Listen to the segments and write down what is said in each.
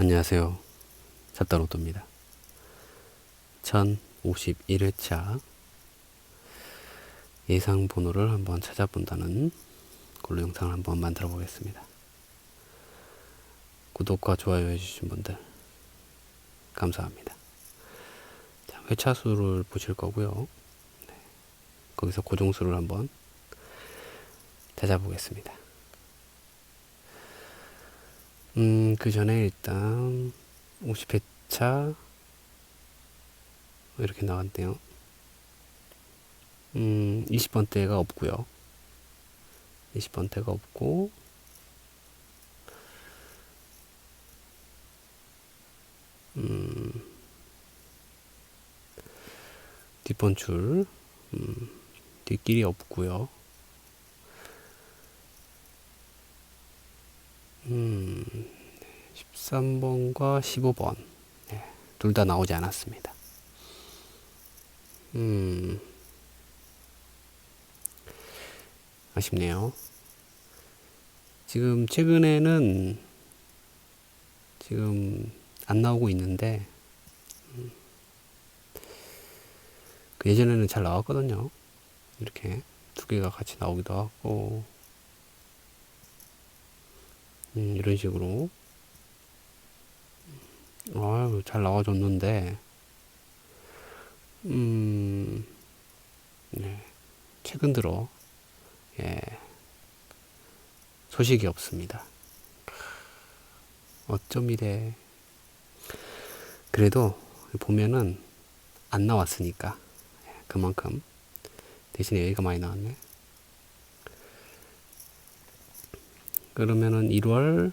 안녕하세요. 잣다로또입니다. 1051회차 예상 번호를 한번 찾아본다는 걸로 영상을 한번 만들어 보겠습니다. 구독과 좋아요 해주신 분들 감사합니다. 자, 회차 수를 보실 거고요. 네. 거기서 고정수를 한번 찾아보겠습니다. 음, 그 전에 일단 50회차 이렇게 나왔네요. 음, 20번대가 없고요. 20번대가 없고 음, 뒷번 줄 음, 뒷길이 없고요. 13번과 15번. 네, 둘다 나오지 않았습니다. 음, 아쉽네요. 지금 최근에는 지금 안 나오고 있는데, 음, 그 예전에는 잘 나왔거든요. 이렇게 두 개가 같이 나오기도 하고, 음, 이런 식으로 아유 잘 나와줬는데 음, 네, 최근 들어 예, 소식이 없습니다. 어쩜 이래. 그래도 보면은 안 나왔으니까 예, 그만큼 대신에 여기가 많이 나왔네. 그러면은 1월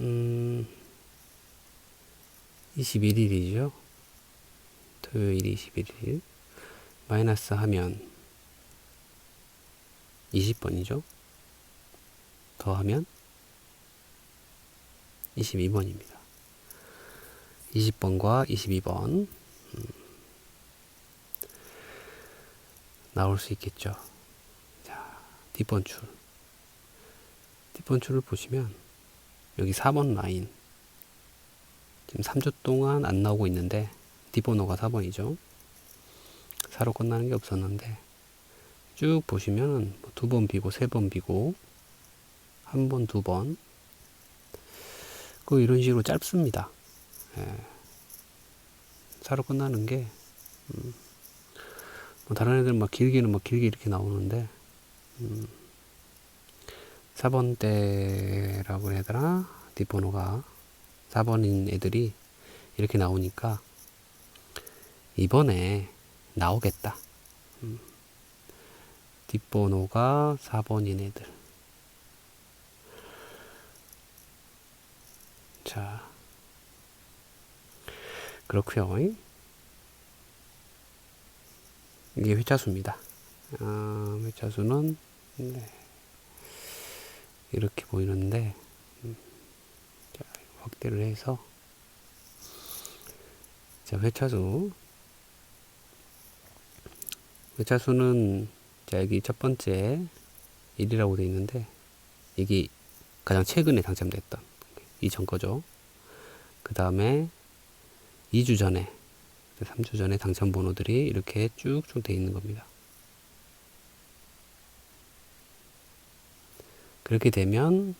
음 21일이죠. 토요일이 21일 마이너스 하면 20번이죠. 더하면 22번입니다. 20번과 22번 음, 나올 수 있겠죠. 자, 뒷번 줄. 뒷번 줄을 보시면 여기 4번 라인 지금 3주 동안 안 나오고 있는데 뒷번호가 4번이죠. 4로 끝나는 게 없었는데 쭉 보시면은 뭐두번 비고 세 번 비고 한 번, 두 번. 그 이런 식으로 짧습니다. 예. 4로 끝나는 게, 음, 뭐 다른 애들 막 길게는 막 길게 이렇게 나오는데, 음, 4번 때라고 해야 되나? 뒷번호가 4번인 애들이 이렇게 나오니까 이번에 나오겠다. 음. 뒷번호가 4번인 애들. 자, 그렇고요 이게 회차수입니다. 아, 회차수는 네. 이렇게 보이는데 음, 자, 확대를 해서 자, 회차수 회차수는 자, 여기 첫 번째 1이라고 되어 있는데 이게 가장 최근에 당첨됐던 이전 거죠. 그 다음에 2주 전에 3주 전에 당첨 번호들이 이렇게 쭉쭉 되어 있는 겁니다. 그렇게 되면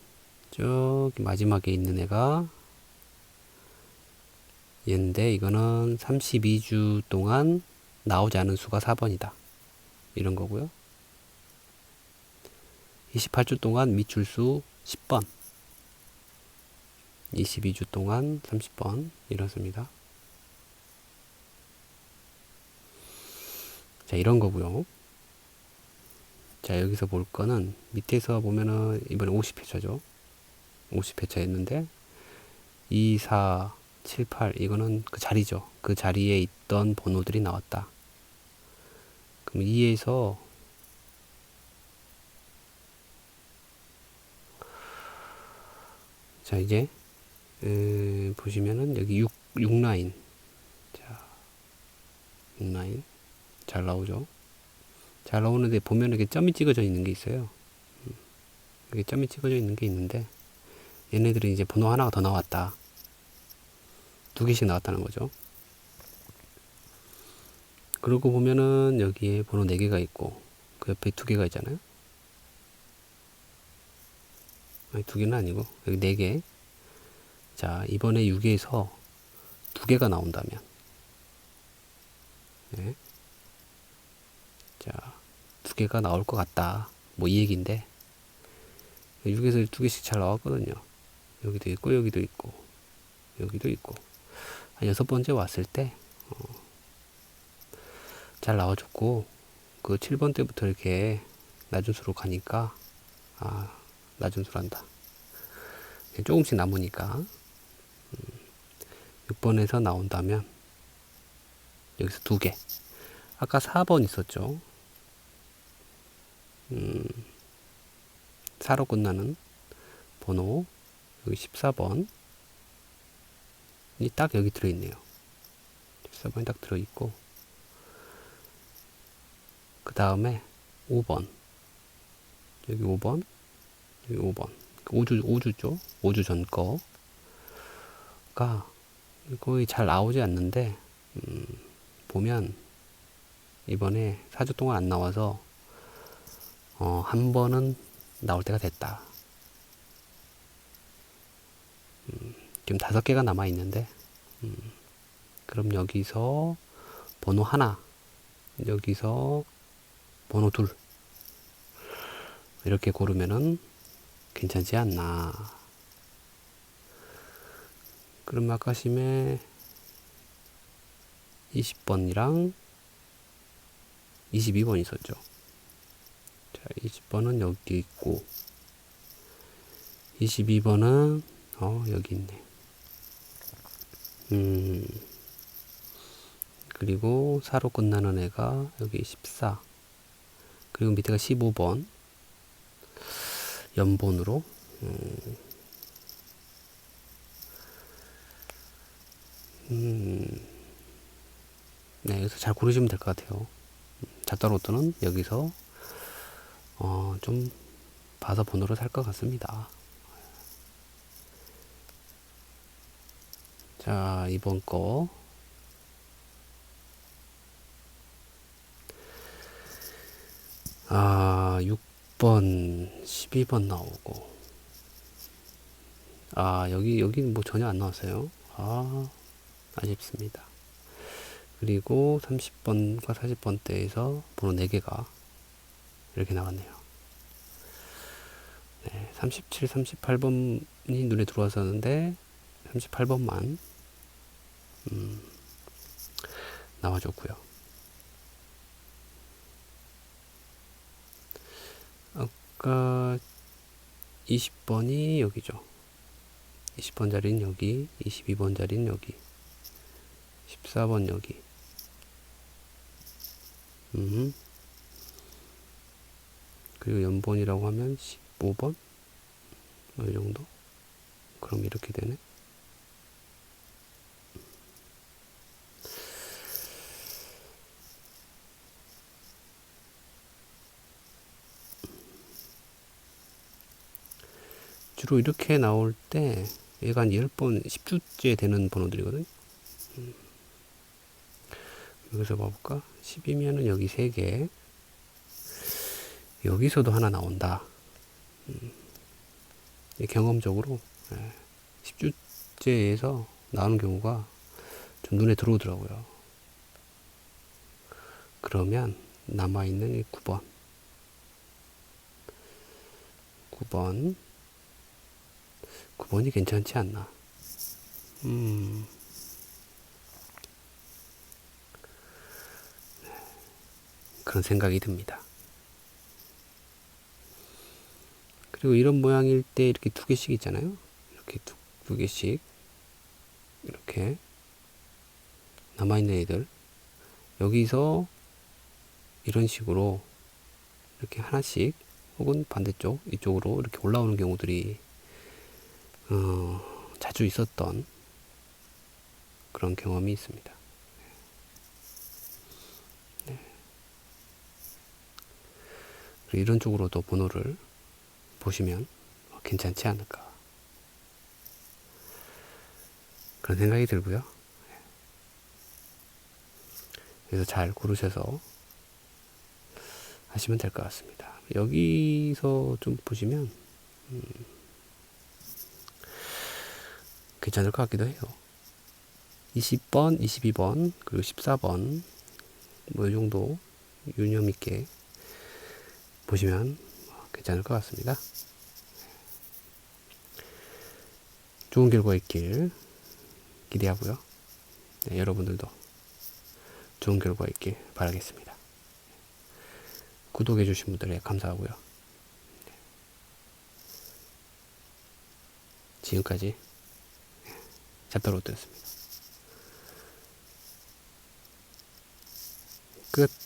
저기 마지막에 있는 애가 얘인데 이거는 32주 동안 나오지 않은 수가 4번이다. 이런 거고요. 28주 동안 미출수 10번. 22주 동안 30번. 이렇습니다. 자, 이런 거고요. 자, 여기서 볼 거는 밑에서 보면은 이번에 50회차죠. 50회차 했는데 2, 4, 7, 8 이거는 그 자리죠. 그 자리에 있던 번호들이 나왔다. 그럼 2에서 자 이제 에, 보시면은 여기 6, 6라인 자 6라인 잘 나오죠 잘 나오는데 보면 이렇게 점이 찍어져 있는 게 있어요 음, 이렇게 점이 찍어져 있는 게 있는데 얘네들이 이제 번호 하나가 더 나왔다. 두 개씩 나왔다는 거죠. 그러고 보면은 여기에 번호 네 개가 있고 그 옆에 두 개가 있잖아요. 아니 두 개는 아니고 여기 네 개. 자 이번에 6에서 두 개가 나온다면 네. 자, 두 개가 나올 것 같다. 뭐 이 얘기인데 6에서 두 개씩 잘 나왔거든요. 여기도 있고 여기도 있고 여기도 있고 한 여섯 번째 왔을 때잘 나와줬고 그 7번 때부터 이렇게 낮은 수로 가니까 아 낮은 수란다. 조금씩 남으니까 6번에서 나온다면 여기서 두 개. 아까 4번 있었죠. 음, 4로 끝나는 번호 여기 14번 이 딱 여기 들어있네요. 14번이 딱 들어있고 그 다음에 5번 여기 5번 여기 5번 5주 5주죠 5주 전 거가 거의 잘 나오지 않는데 음, 보면 이번에 4주 동안 안 나와서 어, 한 번은 나올 때가 됐다. 지금 다섯 개가 남아 있는데 음, 그럼 여기서 번호 하나 여기서 번호 둘 이렇게 고르면은 괜찮지 않나. 그럼 아까 심에 20번이랑 22번 있었죠. 자, 20번은 여기 있고 22번은 어, 여기 있네. 음. 그리고 4로 끝나는 애가 여기 14. 그리고 밑에가 15번. 연본으로. 음. 음. 네, 여기서 잘 고르시면 될 것 같아요. 잣다로또는 여기서 어, 좀 봐서 번호를 살 것 같습니다. 자, 이번 거. 아, 6번, 12번 나오고. 아, 여기, 여기 뭐 전혀 안 나왔어요. 아, 아쉽습니다. 그리고 30번과 40번대에서 번호 4개가 이렇게 나왔네요. 네, 37, 38번이 눈에 들어왔었는데 38번만 음, 나와줬고요. 아까 20번이 여기죠. 20번 자리는 여기, 22번 자리는 여기, 14번 여기. 음. 그리고 연본이라고 하면 15번? 뭐이 정도? 그럼 이렇게 되네. 주로 이렇게 나올 때 얘가 한 10번, 10주째 되는 번호들이거든. 음. 여기서 봐볼까? 10이면은 여기 3개. 여기서도 하나 나온다. 음. 경험적으로 예, 10주째에서 나오는 경우가 좀 눈에 들어오더라고요. 그러면 남아있는 이 9번. 9번. 9번이 괜찮지 않나. 음. 그런 생각이 듭니다. 그리고 이런 모양일 때 이렇게 두 개씩 있잖아요. 이렇게 두, 두 개씩. 이렇게. 남아있는 애들. 여기서 이런 식으로 이렇게 하나씩 혹은 반대쪽 이쪽으로 이렇게 올라오는 경우들이 어, 자주 있었던 그런 경험이 있습니다. 네. 이런 쪽으로도 번호를 보시면 괜찮지 않을까 그런 생각이 들고요. 그래서 잘 고르셔서 하시면 될 것 같습니다. 여기서 좀 보시면 음, 괜찮을 것 같기도 해요. 20번, 22번, 그리고 14번 뭐 이 정도 유념 있게 보시면 괜찮을 것 같습니다. 좋은 결과 있길 기대하고요. 네, 여러분들도 좋은 결과 있길 바라겠습니다. 구독해 주신 분들에 감사하고요. 지금까지 잡다로드였습니다. 끝.